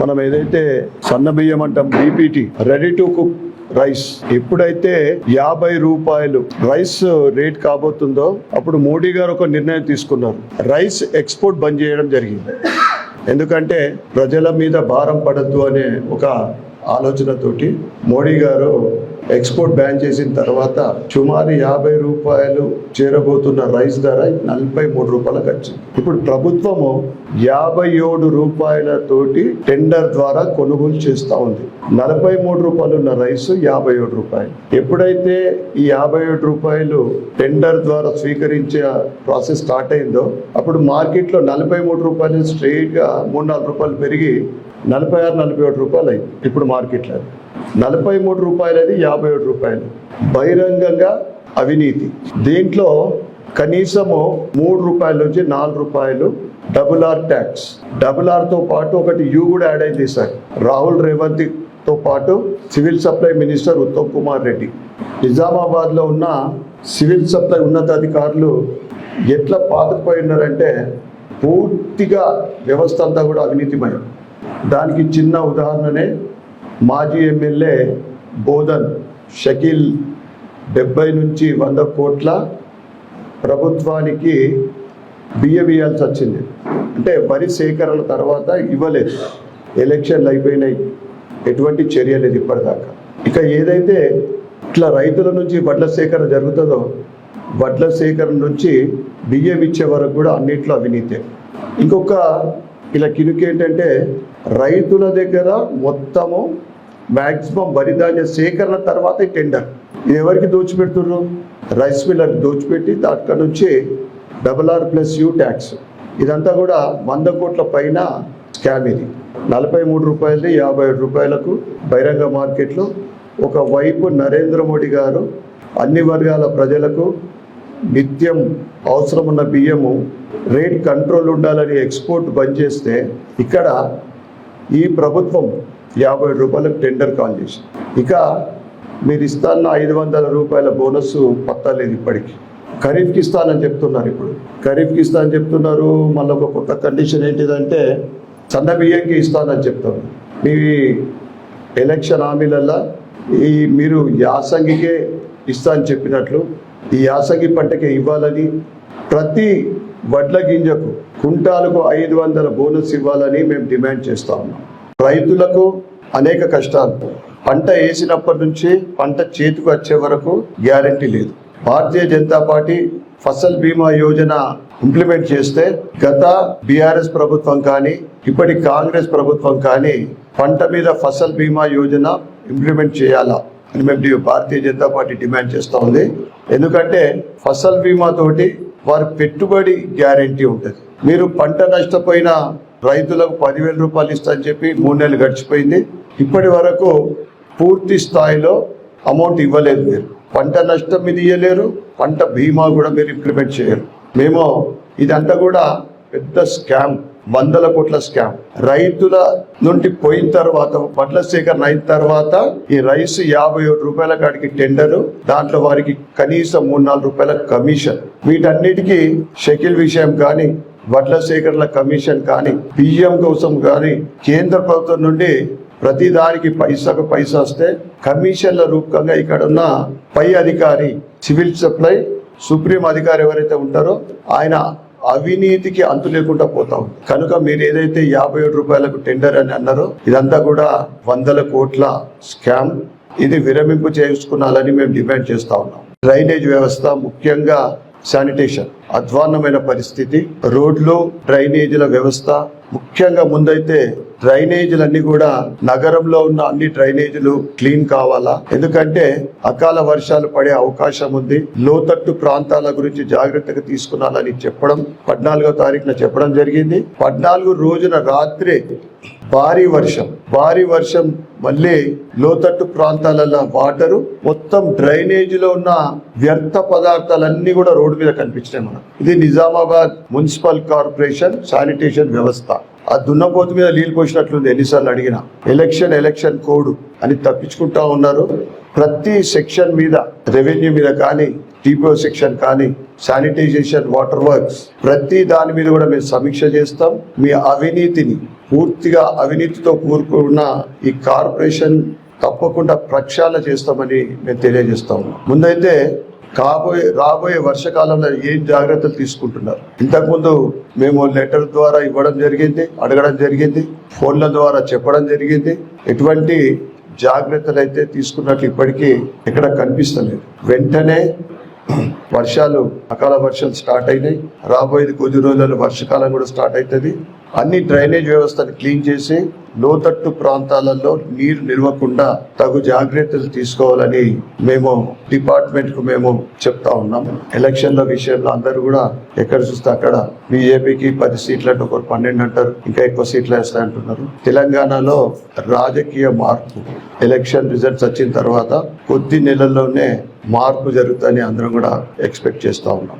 మనం ఏదైతే సన్న బియ్యం అంటాం BPT ready to cook rice ఎప్పుడైతే యాభై రూపాయలు రైస్ రేట్ కాబోతుందో అప్పుడు మోడీ గారు ఒక నిర్ణయం తీసుకున్నారు. రైస్ ఎక్స్పోర్ట్ బంద్ చేయడం జరిగింది. ఎందుకంటే ప్రజల మీద భారం పడద్దు అనే ఒక ఆలోచనతోటి మోడీ గారు ఎక్స్పోర్ట్ బ్యాన్ చేసిన తర్వాత సుమారు యాభై రూపాయలు చేరబోతున్న రైస్ ధర నలభై మూడు రూపాయలకు వచ్చింది ఇప్పుడు ప్రభుత్వము యాభై ఏడు రూపాయలతోటి టెండర్ ద్వారా కొనుగోలు చేస్తూ ఉంది. నలభై మూడు రూపాయలు ఉన్న రైస్ యాభై ఏడు రూపాయలు. ఎప్పుడైతే ఈ యాభై ఏడు రూపాయలు టెండర్ ద్వారా స్వీకరించే ప్రాసెస్ స్టార్ట్ అయిందో అప్పుడు మార్కెట్లో నలభై మూడు రూపాయలు స్ట్రెయిట్గా మూడు నాలుగు రూపాయలు పెరిగి నలభై ఆరు నలభై ఏడు రూపాయలు అయింది. ఇప్పుడు మార్కెట్లో. నలభై మూడు రూపాయలది యాభై ఏడు రూపాయలు. బహిరంగంగా అవినీతి. దీంట్లో కనీసము మూడు రూపాయల నుంచి నాలుగు రూపాయలు డబుల్ ఆర్ ట్యాక్స్. డబుల్ ఆర్తో పాటు ఒకటి యూ కూడా యాడ్ అయింది సార్. రాహుల్ రేవంత్తో పాటు civil supply minister Uttam Kumar Reddy. నిజామాబాద్లో ఉన్న సివిల్ సప్లై ఉన్నతాధికారులు ఎట్లా పాతకుపోయి ఉన్నారంటే పూర్తిగా వ్యవస్థ అంతా కూడా అవినీతిమయం. దానికి చిన్న ఉదాహరణనే మాజీ ఎమ్మెల్యే బోధన్ షకీల్ డెబ్బై నుంచి వంద కోట్ల ప్రభుత్వానికి బియ్యం ఇవ్వాల్సి వచ్చింది. అంటే వరి సేకరణ తర్వాత ఇవ్వలేదు. ఎలక్షన్లు అయిపోయినాయి. ఎటువంటి చర్య లేదు ఇప్పటిదాకా. ఇక ఏదైతే ఇట్లా రైతుల నుంచి వడ్ల సేకరణ జరుగుతుందో వడ్ల సేకరణ నుంచి బియ్యం ఇచ్చే వరకు కూడా అన్నిట్లో అవినీతే. ఇంకొక ఇలా కినుక ఏంటంటే రైతుల దగ్గర మొత్తము మ్యాక్సిమం వరిధాన్య సేకరణ తర్వాత టెండర్ ఇది ఎవరికి దోచిపెడుతున్నారు రైస్ మిల్లర్ దోచిపెట్టి అక్కడ నుంచి double R plus U tax ఇదంతా కూడా వంద కోట్ల పైన స్కామ్ ఇది. నలభై మూడు రూపాయలది యాభై ఏడు రూపాయలకు బహిరంగ మార్కెట్లో ఒకవైపు నరేంద్ర మోడీ గారు అన్ని వర్గాల ప్రజలకు నిత్యం అవసరం ఉన్న బియ్యము రేట్ కంట్రోల్ ఉండాలని ఎక్స్పోర్ట్ బంద్ చేస్తే ఇక్కడ ఈ ప్రభుత్వం యాభై రూపాయలకు టెండర్ కాల్ చేసి ఇక మీరు ఇస్తాన్న ఐదు వందల రూపాయల బోనస్ పత్తలేదు ఇప్పటికి. ఖరీఫ్కి ఇస్తానని చెప్తున్నారు ఇప్పుడు. ఖరీఫ్కి ఇస్తానని చెప్తున్నారు మళ్ళీ ఒక కొత్త కండిషన్ ఏంటిదంటే సన్న బియ్యంకి ఇస్తానని చెప్తాను మీ ఎలక్షన్ హామీలల్లో ఈ మీరు యాసంగికే ఇస్తా అని చెప్పినట్లు ఈ యాసగి పంటకి ఇవ్వాలని ప్రతి వడ్ల గింజకు కుంటాలకు ఐదు వందల బోనస్ ఇవ్వాలని మేము డిమాండ్ చేస్తా ఉన్నాం. రైతులకు అనేక కష్టాలు. పంట వేసినప్పటి నుంచి పంట చేతికి వచ్చే వరకు గ్యారంటీ లేదు. భారతీయ జనతా పార్టీ ఫసల్ బీమా యోజన ఇంప్లిమెంట్ చేస్తే గత బీఆర్ఎస్ ప్రభుత్వం కానీ ఇప్పటి కాంగ్రెస్ ప్రభుత్వం కానీ పంట మీద ఫసల్ బీమా యోజన ఇంప్లిమెంట్ చేయాలా? అని మేము భారతీయ జనతా పార్టీ డిమాండ్ చేస్తూ ఉంది. ఎందుకంటే ఫసల్ బీమా తోటి వారి పెట్టుబడి గ్యారంటీ ఉంటుంది. మీరు పంట నష్టపోయిన రైతులకు పదివేల రూపాయలు ఇస్తా అని చెప్పి మూడు నెలలు గడిచిపోయింది. ఇప్పటి వరకు పూర్తి స్థాయిలో అమౌంట్ ఇవ్వలేదు మీరు. పంట నష్టం మీద ఇవ్వలేరు పంట బీమా కూడా మీరు ఇంప్లిమెంట్ చేయరు. మేము ఇదంతా కూడా పెద్ద స్కామ్. వందల కోట్ల స్కామ్. రైతుల నుండి పోయిన తర్వాత వడ్ల సేకరణ అయిన తర్వాత ఈ రైస్ యాభై ఏడు రూపాయల కాడికి టెండరు దాంట్లో వారికి కనీసం మూడు నాలుగు రూపాయల కమిషన్. వీటన్నిటికీ షకిల్ విషయం కానీ వడ్ల సేకరణ కమిషన్ కానీ బియ్యం కోసం కానీ కేంద్ర ప్రభుత్వం నుండి ప్రతి దానికి పైసాకు పైసా వస్తే కమిషన్ల రూపకంగా ఇక్కడ ఉన్న పై అధికారి సివిల్ సప్లై సుప్రీం అధికారి ఎవరైతే ఉంటారో ఆయన అవినీతికి అంతు లేకుండా పోతాం. కనుక మీరు ఏదైతే యాభై ఏడు రూపాయలకు టెండర్ అని అన్నారో ఇదంతా కూడా వందల కోట్ల స్కామ్. ఇది విరమింపు చేసుకున్నాలని మేము డిమాండ్ చేస్తా ఉన్నాం. డ్రైనేజ్ వ్యవస్థ ముఖ్యంగా శానిటేషన్ అధ్వాన్నమైన పరిస్థితి. రోడ్లు డ్రైనేజీల వ్యవస్థ ముఖ్యంగా ముందైతే డ్రైనేజీలన్నీ కూడా నగరంలో ఉన్న అన్ని డ్రైనేజీలు క్లీన్ కావాలా? ఎందుకంటే అకాల వర్షాలు పడే అవకాశం ఉంది. లోతట్టు ప్రాంతాల గురించి జాగ్రత్తగా తీసుకున్నాలని చెప్పడం పద్నాలుగో తారీఖున చెప్పడం జరిగింది. పద్నాలుగు రోజున రాత్రి భారీ వర్షం భారీ వర్షం మళ్ళీ లోతట్టు ప్రాంతాలలో వాటరు మొత్తం డ్రైనేజీలో ఉన్న వ్యర్థ పదార్థాలన్నీ కూడా రోడ్డు మీద కనిపించినాయి మనకు. ఇది నిజామాబాద్ మున్సిపల్ కార్పొరేషన్ శానిటేషన్ వ్యవస్థ. ఆ దున్నపోతు మీద నీళ్ళు పోసినట్లుంది ఎన్నిసార్లు అడిగిన. ఎలక్షన్ ఎలక్షన్ కోడ్ అని తప్పించుకుంటా ఉన్నారు. ప్రతి సెక్షన్ మీద రెవెన్యూ మీద కానీ టీపీఓ సెక్షన్ కానీ శానిటైజేషన్ వాటర్ వర్క్స్ ప్రతి దాని మీద కూడా మేము సమీక్ష చేస్తాం. మీ అవినీతిని పూర్తిగా అవినీతితో కూరుకున్న ఈ కార్పొరేషన్ తప్పకుండా ప్రక్షాళన చేస్తామని మేము తెలియజేస్తా ఉన్నాం. ముందైతే కాబోయే రాబోయే వర్షకాలంలో ఏం జాగ్రత్తలు తీసుకుంటున్నారు? ఇంతకుముందు మేము లెటర్ ద్వారా ఇవ్వడం జరిగింది అడగడం జరిగింది ఫోన్ల ద్వారా చెప్పడం జరిగింది. ఎటువంటి జాగ్రత్తలు అయితే తీసుకున్నట్లు ఇప్పటికీ ఎక్కడ కనిపిస్తలేదు. వెంటనే వర్షాలు అకాల వర్షాలు స్టార్ట్ అయినాయి. రాబోయేది కొద్ది రోజుల్లో వర్షకాలం కూడా స్టార్ట్ అవుతుంది. అన్ని డ్రైనేజ్ వ్యవస్థను క్లీన్ చేసి లోతట్టు ప్రాంతాలలో నీరు నిల్వకుండా తగు జాగ్రత్తలు తీసుకోవాలని మేము డిపార్ట్మెంట్కు మేము చెప్తా ఉన్నాం. ఎలక్షన్ల విషయంలో అందరూ కూడా ఎక్కడ చూస్తే అక్కడ బీజేపీకి పది సీట్లు అంటే ఒకరు పన్నెండు అంటారు ఇంకా ఎక్కువ సీట్లు వేస్తాయంటున్నారు. తెలంగాణలో రాజకీయ మార్పు ఎలక్షన్ రిజల్ట్స్ వచ్చిన తర్వాత కొద్ది నెలల్లోనే మార్పు జరుగుతుందని అందరం కూడా ఎక్స్పెక్ట్ చేస్తూ ఉన్నాం.